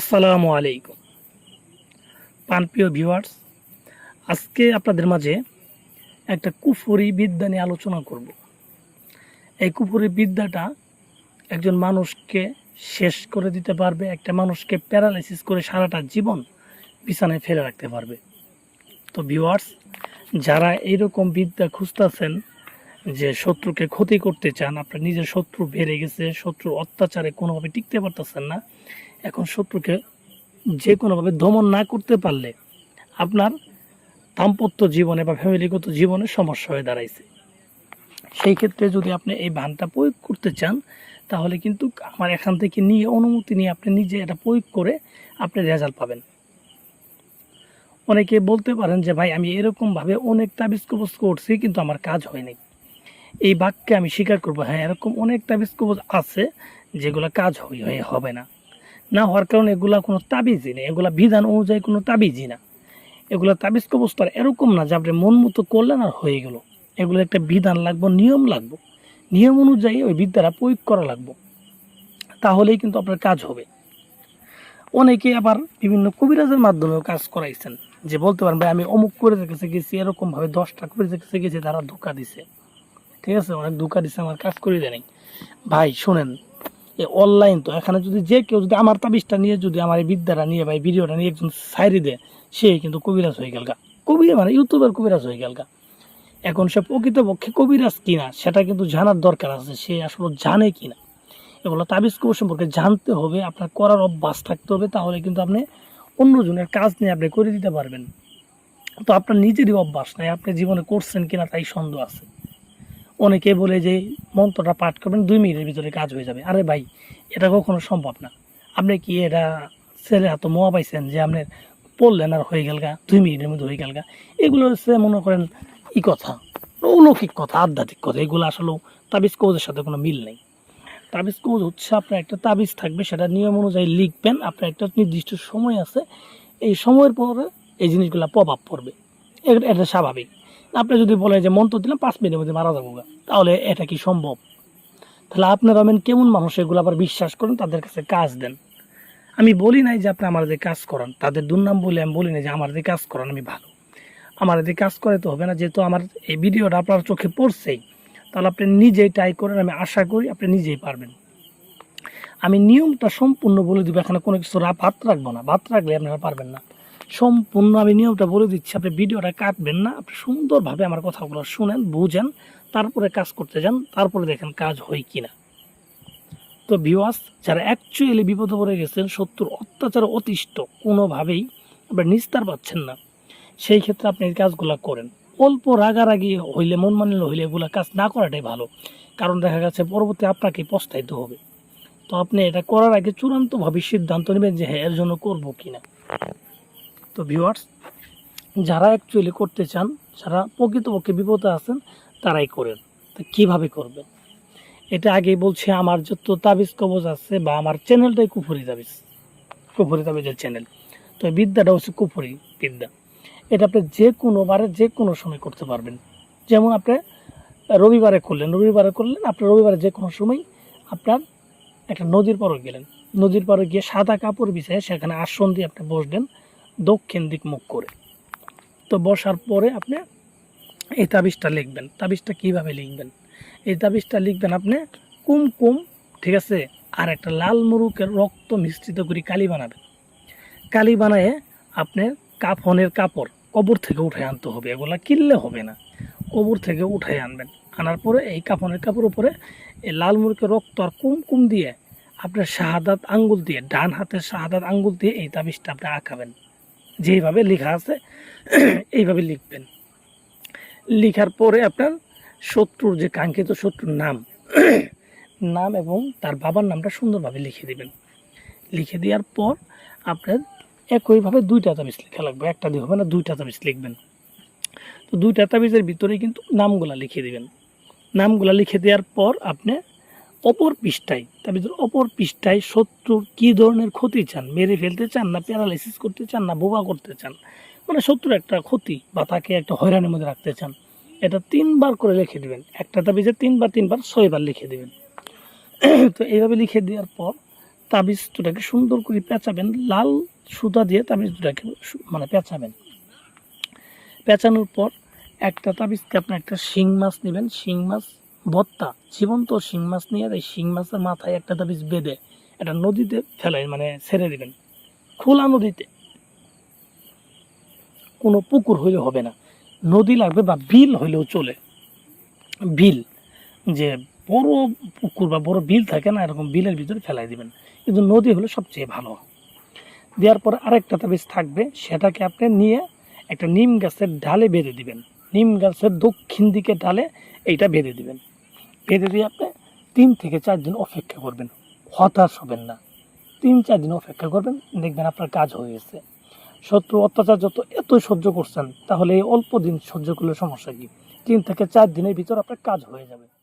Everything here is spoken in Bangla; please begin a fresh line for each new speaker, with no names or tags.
আসসালামু আলাইকুম। প্রাণপ্রিয় ভিউয়ার্স, আজকে আপনাদের মাঝে একটা কুফরি বিদ্যা নিয়ে আলোচনা করব। এই কুফরি বিদ্যাটা একজন মানুষকে শেষ করে দিতে পারবে, একটা মানুষকে প্যারালাইসিস করে সারাটা জীবন বিছানায় ফেলে রাখতে পারবে। তো ভিউয়ার্স, যারা এইরকম বিদ্যা খুঁজতেছেন যে শত্রুকে ক্ষতি করতে চান, আপনার নিজের শত্রু বেড়ে গেছে, শত্রুর অত্যাচারে কোনোভাবে টিকতে পারতেছেন না এখন শত্রুকে যে কোনোভাবে দমন না করতে পারলে আপনার দাম্পত্য জীবনে বা ফ্যামিলিগত জীবনে সমস্যা হয়ে দাঁড়াইছে। সেই ক্ষেত্রে যদি আপনি এই বানটা প্রয়োগ করতে চান, তাহলে কিন্তু আমার এখান থেকে নিয়ে, অনুমতি নিয়ে আপনি নিজে এটা প্রয়োগ করে আপনি রেজাল্ট পাবেন। অনেকে বলতে পারেন যে, ভাই, আমি এরকমভাবে অনেক তাবিজ কবজ করছি, কিন্তু আমার কাজ হয়নি। এই বাক্যে আমি স্বীকার করব হ্যাঁ এরকম অনেক তাবিজ কবজ আছে, যেগুলো কাজ হয়ে হবে না। না হওয়ার কারণে এগুলা কোনো তাবিজই নেই। এগুলা বিধান অনুযায়ী কোনো তাবিজই না। এগুলা তাবিজ কবস্তার এরকম না যে আপনি মন মতো করলেন আর হয়ে গেল। এগুলো একটা বিধান লাগবো, নিয়ম লাগবো। নিয়ম অনুযায়ী ওই বিদ্যাটা প্রয়োগ করা লাগবো। তাহলেই কিন্তু আপনার কাজ হবে। অনেকে আবার বিভিন্ন কবিরাজের মাধ্যমেও কাজ করাইছেন। যে বলতে পারেন, ভাই, আমি অমুক করে কাছে গেছি, এরকমভাবে দশটা কবিরাজের কাছে গেছি, তারা ধোকা দিছে। ঠিক আছে? অনেক ধোকা দিছে, আমার কাজ করে দেয় ভাই, শোনেন এই অনলাইন তো, এখানে যদি যে কেউ যদি আমার তাবিজটা নিয়ে যদি আমার এই বিদ্যাটা নিয়ে বা এই ভিডিওটা নিয়ে একজন সাইরি দেয়, সে কিন্তু কবিরাজ হয়ে গেল গা। কবিরা মানে ইউটিউবের কবিরাজ হয়ে গেল গা। এখন সে প্রকৃতপক্ষে কবিরাজ কিনা, সেটা কিন্তু জানার দরকার আছে, সে আসলে জানে কিনা। এগুলো তাবিজ কবর সম্পর্কে জানতে হবে, আপনার করার অভ্যাস থাকতে হবে, তাহলে কিন্তু আপনি অন্যজনের কাজ নিয়ে আপনি করে দিতে পারবেন। তো আপনার নিজেরই অভ্যাস নাই, আপনি জীবনে করছেন কিনা তাই সন্দেহ আছে। অনেকে বলে যে মন্ত্রটা পাঠ করবেন, দুই মিনিটের ভিতরে কাজ হয়ে যাবে। আরে ভাই, এটা কখনো সম্ভব না। আপনি কি এটা ছেলে এত মোয়া পাইছেন যে আপনি পড়লেন আর হয়ে গেল গা, দুই মিনিটের মধ্যে হয়ে গেল গা? এগুলো হচ্ছে, মনে করেন, ই কথা, অলৌকিক কথা, আধ্যাত্মিক কথা। এগুলো আসলে তাবিজ কৌজের সাথে কোনো মিল নেই। তাবিজ কৌজ হচ্ছে আপনার একটা তাবিজ থাকবে, সেটা নিয়ম অনুযায়ী লিখবেন। আপনার একটা নির্দিষ্ট সময় আছে। এই সময়ের পরে এই জিনিসগুলো প্রভাব পড়বে। এটা স্বাভাবিক। আপনি যদি বলেন যে মন্ত্র দিলাম, পাঁচ মিনিটের মধ্যে মারা যাব তাহলে এটা কি সম্ভব? তাহলে আপনারা হবেন কেমন মানুষ এগুলো আবার বিশ্বাস করেন, তাদের কাছে কাজ দেন। আমি বলি নাই যে আপনি আমার যে কাজ করান। তাদের দুর্নাম বলে আমি বলি নাই যে আমার যে কাজ করান, আমি ভালো। আমার যে কাজ করে তো হবে না, যেহেতু আমার এই ভিডিওটা আপনার চোখে পড়ছেই। তাহলে আপনি নিজেই ট্রাই করেন, আমি আশা করি আপনি নিজেই পারবেন। আমি নিয়মটা সম্পূর্ণ বলে দিব, এখানে কোনো কিছু ভাত রাখব না ভাত রাখলে আপনারা পারবেন না। সম্পূর্ণ আমি নিয়মটা বলে দিচ্ছি, আপনি ভিডিওটা কাটবেন না, আপনি সুন্দরভাবে আমার কথাগুলো শুনেন, বুঝেন, তারপরে কাজ করতে যান, তারপরে দেখেন কাজ হয় কি না তো ভিওয়াস যারা অ্যাকচুয়ালি বিপদে পড়ে গেছেন, শত্রুর অত্যাচার অতিষ্ঠ, কোনোভাবেই আপনার নিস্তার পাচ্ছেন না। সেই ক্ষেত্রে আপনি এই কাজগুলো করেন। অল্প রাগারাগি হইলে, মন মানিলে হইলে এগুলো কাজ না করাটাই ভালো। কারণ দেখা যাচ্ছে পরবর্তী আপনাকে পস্তাইতে হবে। তো আপনি এটা করার আগে চূড়ান্তভাবে সিদ্ধান্ত নেবেন যে হ্যাঁ এর জন্য করব কিনা। তো ভিউয়ার্স যারা অ্যাকচুয়ালি করতে চান, যারা প্রকৃতপক্ষে বিপদে আছেন, তারাই করেন। তো কীভাবে করবেন? এটা আগেই বলছি, আমার যত তাবিজ কবজ আছে বা আমার চ্যানেলটাই কুফুরি তাবিজ। কুফুরি তাবিজের চ্যানেল। তো বিদ্যাটা হচ্ছে কুফুরি বিদ্যা। এটা আপনি যে কোনো বারে যে কোনো সময় করতে পারবেন। যেমন আপনি রবিবারে করলেন রবিবারে করলেন, আপনি রবিবারে যে কোনো সময় আপনার একটা নদীর পাড়ে গেলেন। নদীর পাড়ে গিয়ে সাদা কাপড় বিছায় সেখানে আসন দিয়ে আপনি বসবেন দক্ষিণ দিক মুখ করে। তো বসার পরে আপনি এই তাবিজটা লিখবেন। তাবিজটা কীভাবে লিখবেন? এই তাবিজটা লিখবেন আপনি কুমকুম, ঠিক আছে, আর একটা লাল মুরুকের রক্ত মিশ্রিত করে কালি বানাবেন। কালি বানায় আপনি কাফনের কাপড় কবর থেকে উঠে আনতে হবে। এগুলা কিনলে হবে না। কবর থেকে উঠে আনবেন। আনার পরে এই কাফনের কাপড় উপরে এই লাল মুরুকের রক্ত আর কুমকুম দিয়ে আপনার শাহাদাত আঙ্গুল দিয়ে, ডান হাতের শাহাদাত আঙ্গুল দিয়ে এই তাবিজটা আপনি আঁকাবেন। যেইভাবে লেখা আছে, এইভাবে লিখবেন। লিখার পরে আপনার শত্রুর যে কাঙ্ক্ষিত শত্রুর নাম নাম এবং তার বাবার নামটা সুন্দরভাবে লিখে দিবেন। লিখে দেওয়ার পর আপনার একইভাবে দুইটা তাবিজ লেখা লাগবে। একটা দিয়ে হবে না, দুইটা তাবিজ লিখবেন। তো দুইটা তাবিজের ভিতরে কিন্তু নামগুলা লিখে দিবেন। নামগুলা লিখে দেওয়ার পর আপনি অপর পৃষ্ঠায় তাবিজের অপর পৃষ্ঠায় শত্রুর কী ধরনের ক্ষতি চান? মেরে ফেলতে চান না প্যারালাইসিস করতে চান না, বোবা করতে চান? মানে শত্রুর একটা ক্ষতি বা তাকে একটা হয়রানির মধ্যে রাখতে চান? এটা তিনবার করে লিখে দেবেন। একটা তাবিজে তিনবার তিনবার, ছয়বার লিখে দেবেন। তো এইভাবে লিখে দেওয়ার পর তাবিজ দুটাকে সুন্দর করে পেঁচাবেন, লাল সুতা দিয়ে তাবিজ দুটাকে মানে পেঁচাবেন। পেঁচানোর পর একটা তাবিজকে আপনি একটা শিং মাছ নেবেন। শিং মাছ ভত্তা জীবন্ত শিং মাছ নিয়ে এই শিং মাছের মাথায় একটা তাবিজ বেঁধে এটা নদীতে ফেলাই মানে ছেড়ে দিবেন। খোলা নদীতে। কোনো পুকুর হইলে হবে না। নদী লাগবে বা বিল হইলেও চলে। বিল, যে বড় পুকুর বা বড় বিল থাকে না, এরকম বিলের ভিতরে ফেলাই দিবেন। কিন্তু নদী হলে সবচেয়ে ভালো। দেওয়ার পর আরেকটা তাবিজ থাকবে, সেটাকে আপনি নিয়ে একটা নিম গাছের ডালে বেঁধে দিবেন। নিম গাছের দক্ষিণ দিকে ডালে এইটা বেঁধে দিবেন। বেঁধে দিয়ে আপনি তিন থেকে চার দিন অপেক্ষা করবেন। হতাশ হবেন না। তিন, চার দিন অপেক্ষা করবেন, দেখবেন আপনার কাজ হয়ে গেছে। শত্রু, অত্যাচার যত এতই সহ্য করছেন, তাহলে এই অল্প দিন সহ্য করলে সমস্যা কি? তিন থেকে চার দিনের ভিতর আপনার কাজ হয়ে যাবে।